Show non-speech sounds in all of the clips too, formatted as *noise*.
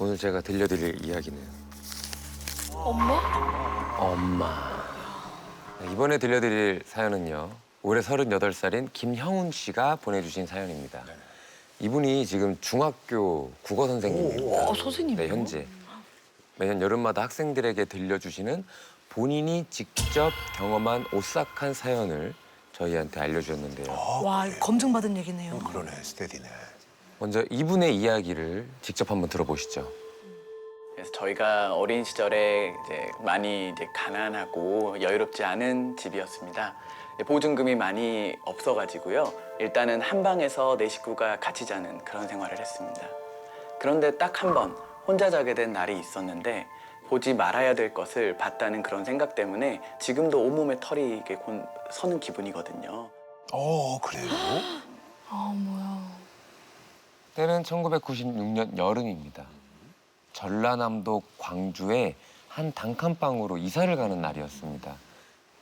오늘 제가 들려드릴 이야기는 엄마? 엄마. 네, 이번에 들려드릴 사연은요. 올해 38살인 김형훈 씨가 보내주신 사연입니다. 이분이 지금 중학교 국어 선생님입니다. 어, 선생님이요? 네, 현재. 매년 여름마다 학생들에게 들려주시는 본인이 직접 경험한 오싹한 사연을 저희한테 알려주셨는데요. 와, 검증받은 얘기네요. 그러네, 스테디네. 먼저 이분의 이야기를 직접 한번 들어보시죠. 그래서 저희가 어린 시절에 이제 많이 이제 가난하고 여유롭지 않은 집이었습니다. 보증금이 많이 없어가지고요. 일단은 한 방에서 네 식구가 같이 자는 그런 생활을 했습니다. 그런데 딱 한 번 혼자 자게 된 날이 있었는데 보지 말아야 될 것을 봤다는 그런 생각 때문에 지금도 온몸에 털이 이게 곤- 서는 기분이거든요. 어, 그래요? 아, 뭐야. 때는 1996년 여름입니다. 전라남도 광주의 한 단칸방으로 이사를 가는 날이었습니다.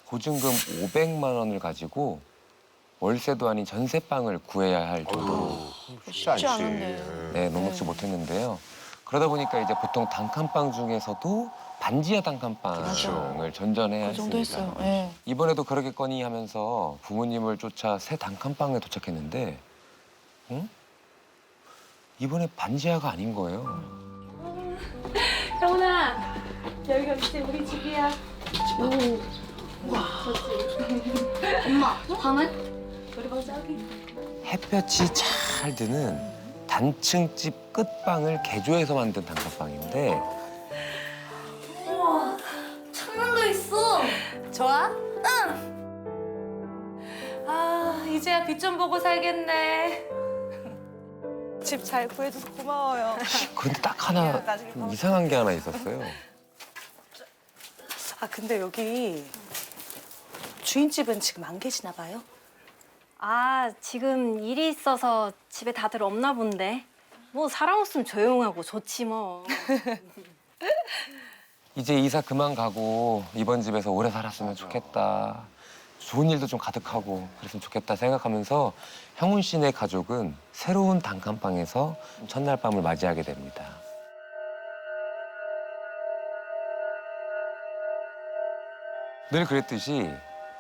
보증금 500만 원을 가지고 월세도 아닌 전세방을 구해야 할 정도로 쉽지. 않은데. 네, 녹록지 못했는데요. 그러다 보니까 이제 보통 단칸방 중에서도 반지하 단칸방을 전전해야 그 정도 했습니다. 했어요. 예. 이번에도 그러겠거니 하면서 부모님을 쫓아 새 단칸방에 도착했는데, 응? 이번에 반지하가 아닌 거예요. 형훈아 여기가 이제 우리 집이야 엄마 방은? 우리 방 저기 햇볕이 잘 드는 단층집 끝방을 개조해서 만든 단칸방인데, 우와 창문도 있어 좋아? 아 이제야 빛 좀 보고 살겠네 집 잘 구해줘서 고마워요. 그런데 딱 하나 나중에 좀 이상한 게 하나 있었어요. 아 근데 여기 주인집은 지금 안 계시나 봐요? 아, 지금 일이 있어서 집에 다들 없나 본데. 뭐 사람 없으면 조용하고 좋지 뭐. *laughs* 이제 이사 그만 가고 이번 집에서 오래 살았으면 좋겠다. 좋은 일도 좀 가득하고 그랬으면 좋겠다 생각하면서 형훈 씨네 가족은 새로운 단칸방에서 첫날 밤을 맞이하게 됩니다. 늘 그랬듯이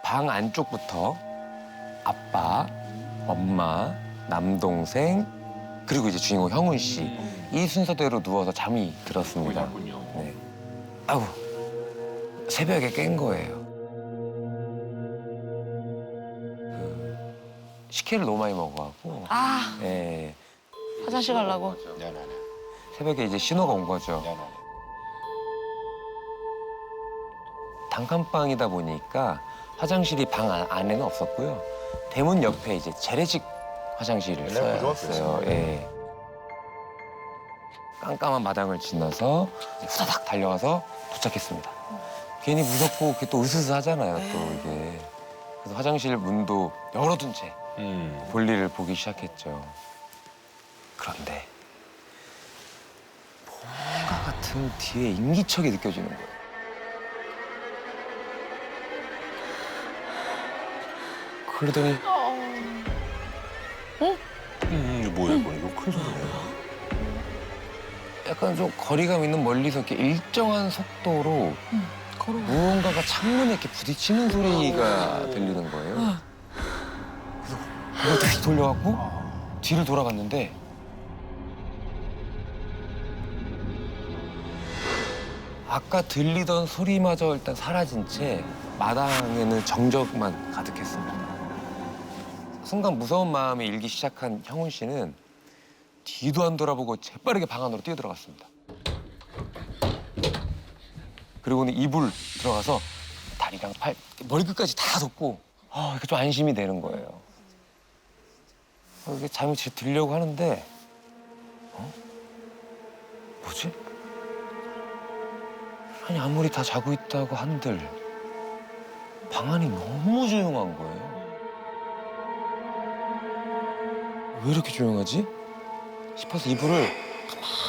방 안쪽부터 아빠, 엄마, 남동생 그리고 이제 주인공 형훈 씨 이 순서대로 누워서 잠이 들었습니다. 네. 아우 새벽에 깬 거예요. 식혜를 너무 많이 먹어갖고 아, 예, 화장실 가려고. 미안하네. 새벽에 이제 신호가 온 거죠. 미안하네. 단칸방이다 보니까 화장실이 방 안- 안에는 없었고요. 대문 옆에 이제 재래식 화장실을 옛날 써야. 했어요. 예. 깜깜한 마당을 지나서 이제 후다닥 달려와서 도착했습니다. 괜히 무섭고 그게 또 으스스하잖아요. 또 이게. 그래서 화장실 문도 열어둔 채 음. 볼일을 보기 시작했죠. 그런데 뭔가 같은 뒤에 인기척이 느껴지는 거예요. 그러더니 음, 이거 뭐야, 이거. 이거 큰 소리네. 약간 좀 거리감 있는 멀리서 이렇게 일정한 속도로 걸어. 무언가가 창문에 이렇게 부딪히는 소리가 들리는 거예요. 그걸 다시 돌려갖고 뒤를 돌아봤는데 아까 들리던 소리마저 일단 사라진 채 마당에는 정적만 가득했습니다. 순간 무서운 마음이 일기 시작한 형훈 씨는 뒤도 안 돌아보고 재빠르게 방 안으로 뛰어들어갔습니다. 그리고는 이불 들어가서 다리랑 팔, 머리끝까지 다 덮고 아, 이게 좀 안심이 되는 거예요. 어, 이게 잠이 들- 들려고 하는데 어? 뭐지? 아니 아무리 다 자고 있다고 한들 방 안이 너무 조용한 거예요. 왜 이렇게 조용하지? 싶어서 이불을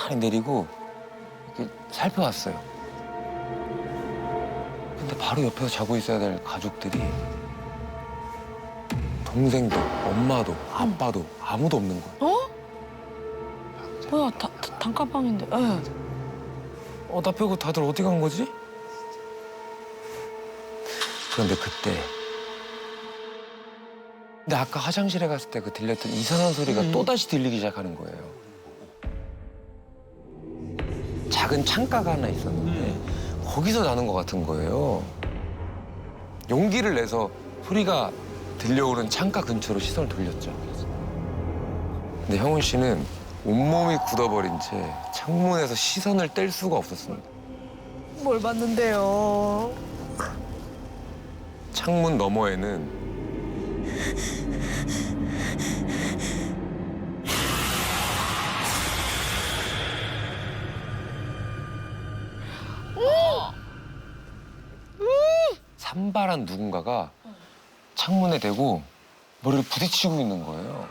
가만히 내리고 이렇게 살펴봤어요. 근데 바로 옆에서 자고 있어야 될 가족들이 동생도 엄마도 아빠도 아무도 없는 거예요. 어? 뭐야, 다, 다, 단칸방인데. 예. 어, 나 빼고 다들 어디 간 거지? 그런데 그때 근데 아까 화장실에 갔을 때 그 들렸던 이상한 소리가 또다시 들리기 시작하는 거예요. 작은 창가가 하나 있었는데 거기서 나는 것 같은 거예요. 용기를 내서 소리가 들려오는 창가 근처로 시선을 돌렸죠. 근데 형훈 씨는 온몸이 굳어버린 채 창문에서 시선을 뗄 수가 없었습니다. 뭘 봤는데요? 창문 너머에는 산발한 누군가가 창문에 대고 머리를 부딪히고 있는 거예요.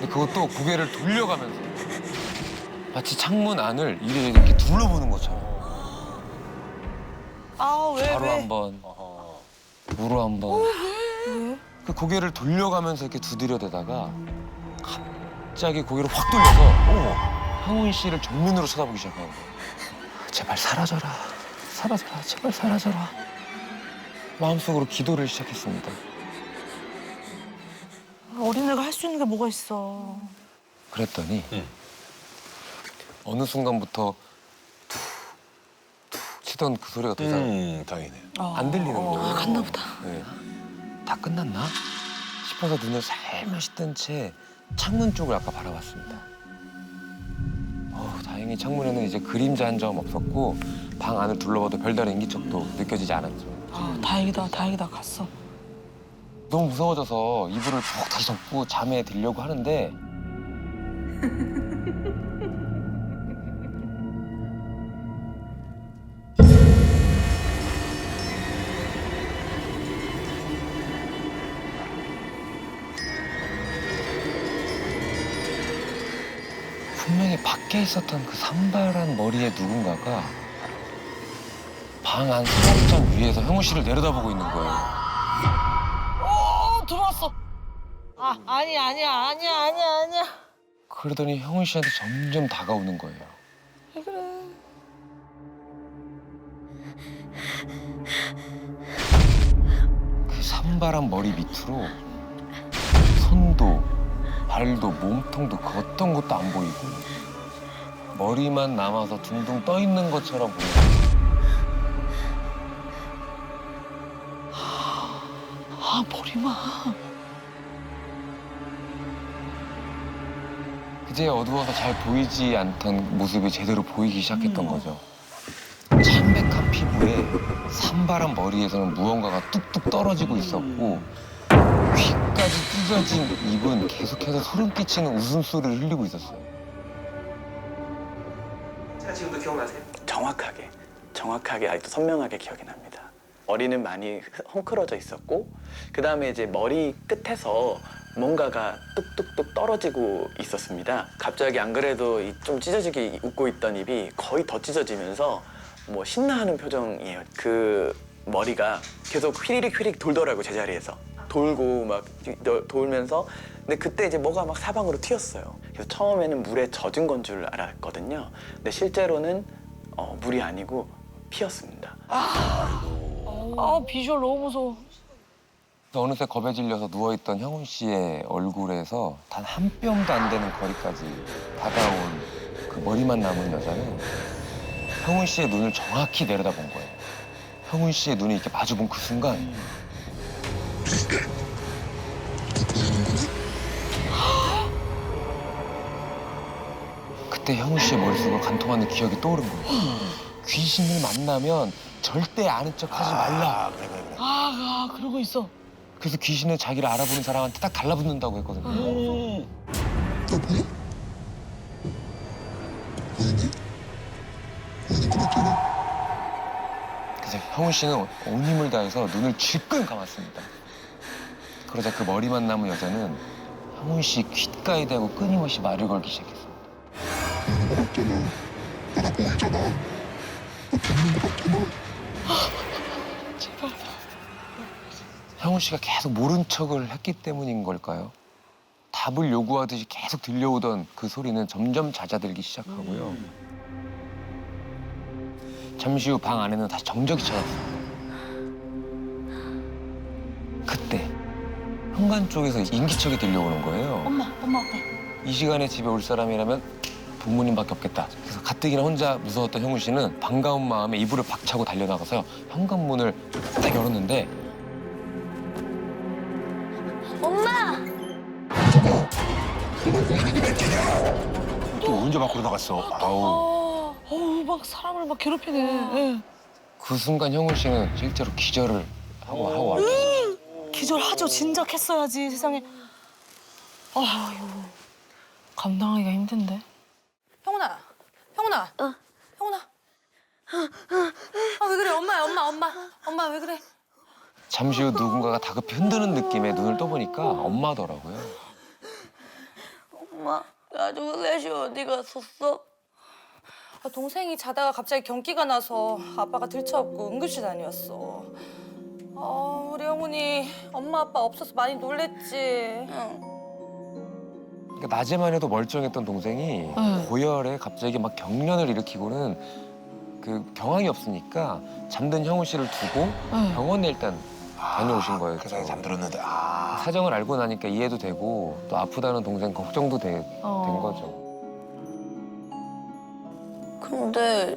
근데 그것도 고개를 돌려가면서 마치 창문 안을 이렇게 이렇게 둘러보는 것처럼 아, 왜, 좌로 왜? 한번 우로 한 번 그 고개를 돌려가면서 이렇게 두드려대다가 갑자기 고개를 확 돌려서 형훈 씨를 정면으로 쳐다보기 시작하는 거예요. 제발 사라져라, 사라져라, 제발 사라져라. 마음속으로 기도를 시작했습니다. 어린애가 할 수 있는 게 뭐가 있어. 그랬더니 응. 어느 순간부터 툭, 툭 치던 그 소리가 더 이상 음, 다행이네. 안 들리는 거예요. 아, 갔나 보다. 네. 다 끝났나 싶어서 눈을 살며시 뜬 채 창문 쪽을 아까 바라봤습니다. 어, 다행히 창문에는 이제 그림자 한 점 없었고 방 안을 둘러봐도 별다른 인기척도 느껴지지 않았죠. 아, 다행이다, 다행이다, 갔어. 너무 무서워져서 이불을 푹 다시 덮고 잠에 들려고 하는데 *laughs* 있었던 그 산발한 머리의 누군가가 방안 서랍장 위에서 형우 씨를 내려다보고 있는 거예요. 어, 들어왔어. 아, 아니야, 아니야, 아니야, 아니야, 아니야. 그러더니 형훈 씨한테 점점 다가오는 거예요. 왜 그래? 그 산발한 머리 밑으로 손도 발도 몸통도 그 어떤 것도 안 보이고 머리만 남아서 둥둥 떠 있는 것처럼 보여요. 아, 머리만. 그제 어두워서 잘 보이지 않던 모습이 제대로 보이기 시작했던 거죠. 창백한 피부에 산발한 머리에서는 무언가가 뚝뚝 떨어지고 있었고 귀까지 찢어진 입은 계속해서 소름 끼치는 웃음소리를 흘리고 있었어요. 정확하게 정확하게 아직도 선명하게 기억이 납니다. 머리는 많이 헝클어져 있었고 그 다음에 이제 머리 끝에서 뭔가가 뚝뚝뚝 떨어지고 있었습니다. 갑자기 안 그래도 이좀 찢어지게 웃고 있던 입이 거의 더 찢어지면서 뭐 신나하는 표정이에요. 그 머리가 계속 휘리릭 휘리릭 돌더라고 제자리에서 돌고 막 돌면서 근데 그때 이제 뭐가 막 사방으로 튀었어요. 그래서 처음에는 물에 젖은 건 줄 알았거든요. 근데 실제로는 어, 물이 아니고 피였습니다. 아, 비주얼 너무 무서워. 또 어느새 겁에 질려서 누워있던 형훈 씨의 얼굴에서 단 한 뼘도 안 되는 거리까지 다가온 그 머리만 남은 여자는 형훈 씨의 눈을 정확히 내려다본 거예요. 형훈 씨의 눈이 이렇게 마주본 그 순간 그때 형훈 씨의 머릿속으로 관통하는 기억이 떠오른 거예요. 귀신을 만나면 절대 아는 척 하지 말라. 아, 그래, 그래, 그래. 아, 아, 그러고 있어. 그래서 귀신은 자기를 알아보는 사람한테 딱 달라붙는다고 했거든요. 그래서 형훈 씨는 온 힘을 다해서 눈을 질끈 감았습니다. 그러자 그 머리만 남은 여자는 형훈 씨 귓가에 대고 끊임없이 말을 걸기 시작 했습니다. 형훈 씨가 계속 모른 척을 했기 때문인 걸까요? 답을 요구하듯이 계속 들려오던 그 소리는 점점 잦아들기 시작하고요. 잠시 후 방 안에는 다시 정적이 찾았어요. 그때 현관 쪽에서 인기척이 들려오는 거예요. 엄마, 엄마, 엄마. 이 시간에 집에 올 사람이라면 부모님밖에 없겠다. 그래서 가뜩이나 혼자 무서웠던 형우 씨는 반가운 마음에 이불을 박차고 달려나가서 현관문을 딱 열었는데 엄마! 또 언제 밖으로 나갔어? 아우. 어, 어우, 막 사람을 막 괴롭히네. 예. 그 순간 형우 씨는 실제로 기절을 하고 하고 말았어요. 기절하죠. 진작 했어야지, 세상에. 아유, 감당하기가 힘든데. 형훈아, 형훈아, 형훈아. 아 왜 그래? 엄마야, 엄마, 엄마, 엄마 왜 그래? 잠시 후 누군가가 다급히 흔드는 느낌에 눈을 떠보니까 엄마더라고요. 엄마, 가족 셋이 어디 갔었어? 아, 동생이 자다가 갑자기 경기가 나서 아빠가 들쳐업고 응급실 다녀왔어. 아, 우리 형훈이 엄마 아빠 없어서 많이 놀랬지. 그러니까 낮에만 해도 멀쩡했던 동생이 응. 고열에 갑자기 막 경련을 일으키고는 그 경황이 없으니까 잠든 형우 씨를 두고 응. 병원에 일단 다녀오신 거예요. 그 사이 잠들었는데. 아. 사정을 알고 나니까 이해도 되고 또 아프다는 동생 걱정도 돼- 된 어. 거죠. 근데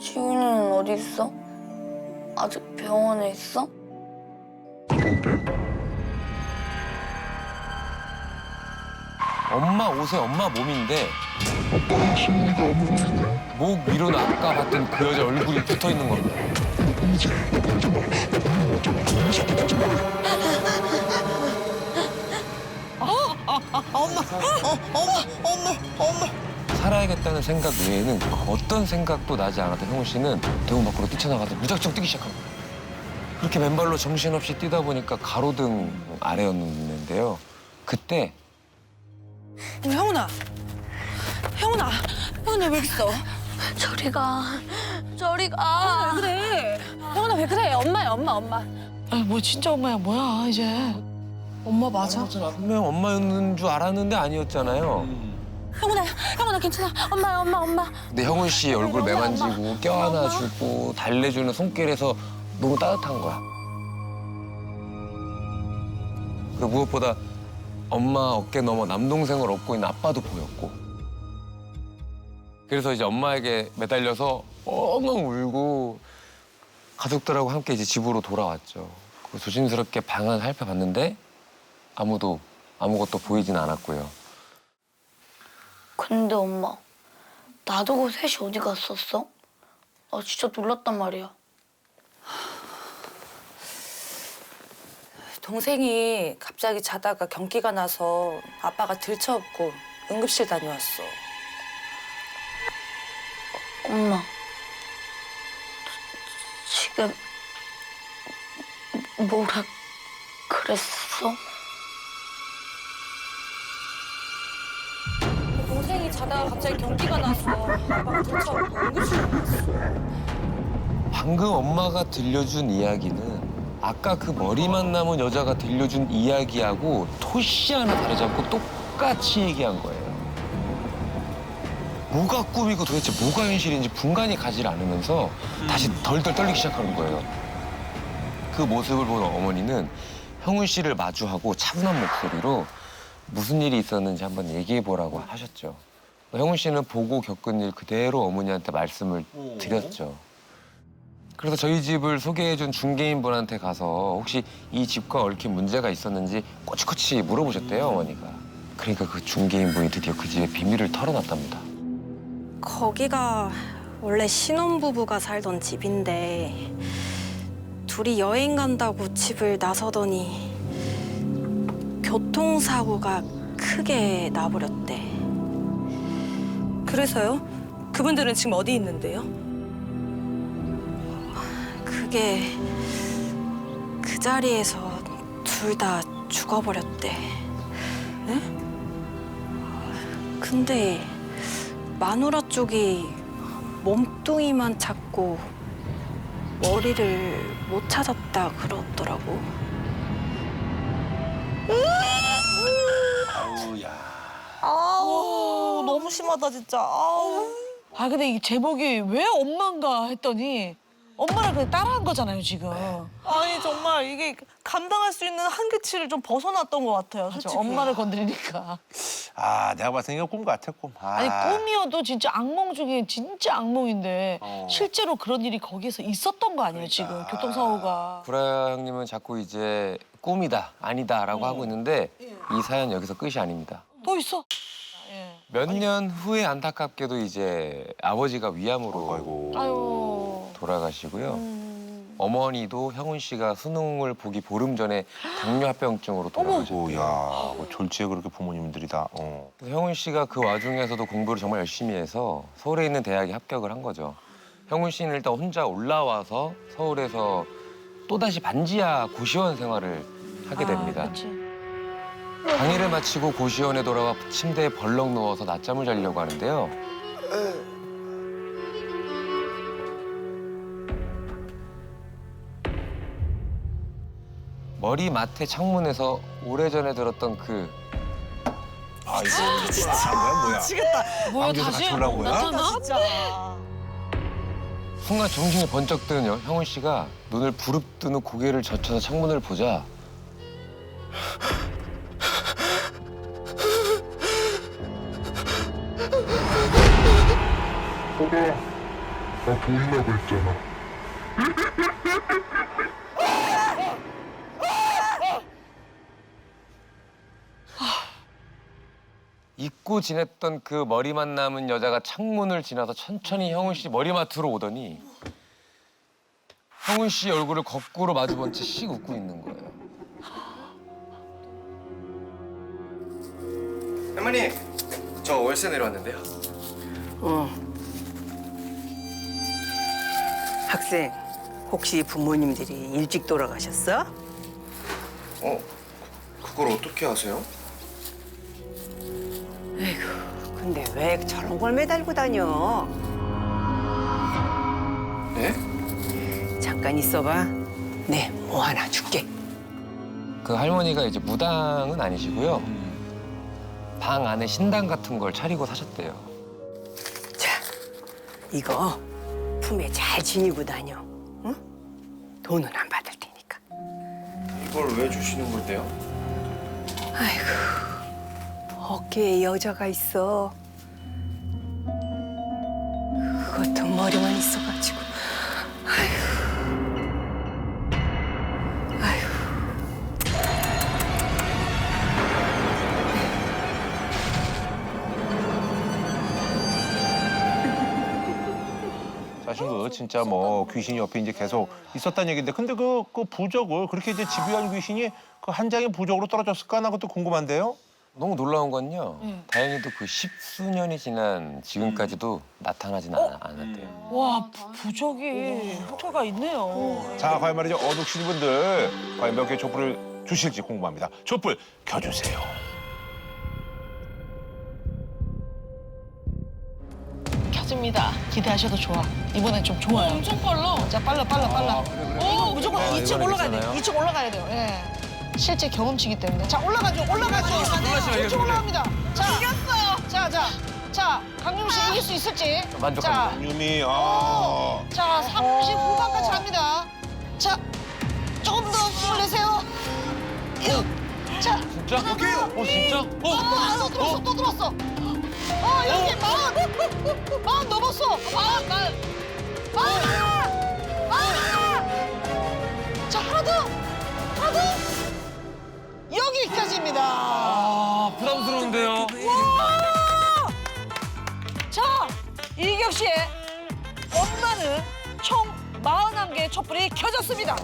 지훈이는 어디 있어? 아직 병원에 있어? 엄마 옷에 엄마 몸인데 목 위로는 아까 봤던 그 여자 얼굴이 붙어 있는 겁니다. 살아야겠다는 생각 외에는 어떤 생각도 나지 않았던 형우 씨는 대문 밖으로 뛰쳐나가서 무작정 뛰기 거예요. 그렇게 맨발로 정신없이 뛰다 보니까 가로등 아래였는데요. 그때 형훈아, 형훈아, 형훈아 왜 있어? 저리 가. 저리 가. 그래. 형훈아 왜 그래? 엄마야, 엄마, 엄마. 아니, 뭐 진짜 엄마야, 뭐야, 이제. 엄마 맞아? 분명 엄마였는 줄 알았는데 아니었잖아요. 형훈아, 형훈아 괜찮아. 엄마야, 엄마, 엄마. 근데 형훈 씨 얼굴 매만지고 껴안아주고 달래주는 손길에서 너무 따뜻한 거야. 그리고 무엇보다 엄마 어깨 넘어 남동생을 업고 있는 아빠도 보였고. 그래서 이제 엄마에게 매달려서 엉엉 울고 가족들하고 함께 이제 집으로 돌아왔죠. 그 조심스럽게 방을 살펴봤는데 아무도 아무것도 보이진 않았고요. 근데 엄마, 나두고 셋이 어디 갔었어? 나 진짜 놀랐단 말이야. 동생이 갑자기 자다가 경기가 나서 아빠가 들쳐업고 응급실 다녀왔어. 엄마, 지금 뭐라 그랬어? 동생이 자다가 갑자기 경기가 나서 아빠가 들쳐업고 응급실 다녀왔어. 방금 엄마가 들려준 이야기는 아까 그 머리만 남은 여자가 들려준 이야기하고 토시 하나 다르지 않고 똑같이 얘기한 거예요. 뭐가 꿈이고 도대체 뭐가 현실인지 분간이 가지 않으면서 다시 덜덜 떨리기 시작하는 거예요. 그 모습을 본 어머니는 형훈 씨를 마주하고 차분한 목소리로 무슨 일이 있었는지 한번 얘기해 보라고 하셨죠. 형훈 씨는 보고 겪은 일 그대로 어머니한테 말씀을 드렸죠. 그래서 저희 집을 소개해준 중개인분한테 가서 혹시 이 집과 얽힌 문제가 있었는지 꼬치꼬치 물어보셨대요 어머니가. 그러니까 그 중개인분이 드디어 그 집의 비밀을 털어놨답니다. 거기가 원래 신혼부부가 살던 집인데 둘이 여행 간다고 집을 나서더니 교통사고가 크게 나버렸대. 그래서요? 그분들은 지금 어디 있는데요? 그게 그 자리에서 둘 다 죽어버렸대. 네? 근데 마누라 쪽이 몸뚱이만 찾고 머리를 못 찾았다 그러더라고. 아우 너무 심하다 진짜. 아우. 아 근데 이 제목이 왜 엄마인가 했더니 엄마를 그냥 따라한 거잖아요 지금. 아니 정말 이게 감당할 수 있는 한계치를 좀 벗어났던 것 같아요. 그렇죠. 솔직히. 엄마를 건드리니까. 아 내가 봤을 때 이거 꿈 같아 꿈. 아. 아니 꿈이어도 진짜 악몽 중에 진짜 악몽인데 어. 실제로 그런 일이 거기에서 있었던 거 아니에요 지금 교통사고가. 구라 형님은 자꾸 이제 꿈이다 아니다라고 하고 있는데 이 사연 여기서 끝이 아닙니다. 또 있어. 예. 몇년 후에 안타깝게도 이제 아버지가 위암으로 아이고. 아유. 돌아가시고요. 어머니도 형훈 씨가 수능을 보기 보름 전에 당뇨 합병증으로 돌아가셨고 아이고 야, 뭐 졸지에 그렇게 부모님들이 다. 어. 형훈 씨가 그 와중에서도 공부를 정말 열심히 해서 서울에 있는 대학에 합격을 한 거죠. 형훈 씨는 일단 혼자 올라와서 서울에서 또다시 반지하 고시원 생활을 하게 됩니다. 아, 그치. 강의를 마치고 고시원에 돌아와 침대에 벌렁 누워서 낮잠을 자려고 하는데요. 머리맡에 창문에서 오래전에 들었던 그 아 이거 아, 뭐야 뭐야. 뭐야 안겨서 다시? 같이 거야? 나타나? 진짜. 순간 정신이 번쩍 드는 여- 형훈 씨가 눈을 부릅뜨는 고개를 젖혀서 창문을 보자 나 보이려고 했잖아. 잊고 지냈던 그 머리만 남은 여자가 창문을 지나서 천천히 형훈 씨 머리맡으로 오더니 형훈 씨 얼굴을 거꾸로 마주본 채 씩 웃고 있는 거예요. 할머니, 저 월세 내려왔는데요. 어. 학생, 혹시 부모님들이 일찍 돌아가셨어? 어, 그걸 어떻게 아세요? 왜 저런 걸 매달고 다녀? 네? 잠깐 있어봐. 네, 뭐 하나 줄게. 그 할머니가 이제 무당은 아니시고요. 방 안에 신당 같은 걸 차리고 사셨대요. 자, 이거 품에 잘 지니고 다녀. 응? 돈은 안 받을 테니까. 이걸 왜 주시는 건데요? 아이고, 어깨에 여자가 있어. 그것도 머리만 있어가지고. 그 진짜 뭐 귀신이 옆에 이제 계속 있었다는 얘기인데 근데 그, 그 부적을 그렇게 이제 집요한 귀신이 그 한 장의 부적으로 떨어졌을까 하는 것도 궁금한데요. 너무 놀라운 건요. 다행히도 그 십수년이 지난 지금까지도 나타나진 않, 않았대요. 와 부적이 효과가 있네요. 자, 과연 말이죠. 어둑신 분들 과연 몇 개의 촛불을 주실지 궁금합니다. 촛불 켜주세요. 켜집니다. 기대하셔도 좋아. 이번엔 좀 좋아요. 엄청 빨라. 자 빨라 빨라 빨라. 오 무조건 아, 2층 이번엔 올라가야 돼. 괜찮아요? 2층 올라가야 돼요. 예. 실제 경험치기 때문에. 자 올라가죠. 올라가죠. 2층 올라갑니다. 자 이겼어요. 자 자. 자 강림 씨 이길 수 있을지. 만족합니다. 유미, 아. 자, 30 후반까지 갑니다. 자, 조금 더 힘을 내세요. 육. 자, 진짜? 어, 진짜? 어? 아, 또 들었어, 또 들었어. 어, 여기 마흔, 마흔 넘었어. 마흔, 마흔. 마흔, 마흔. 촛불이 켜졌습니다.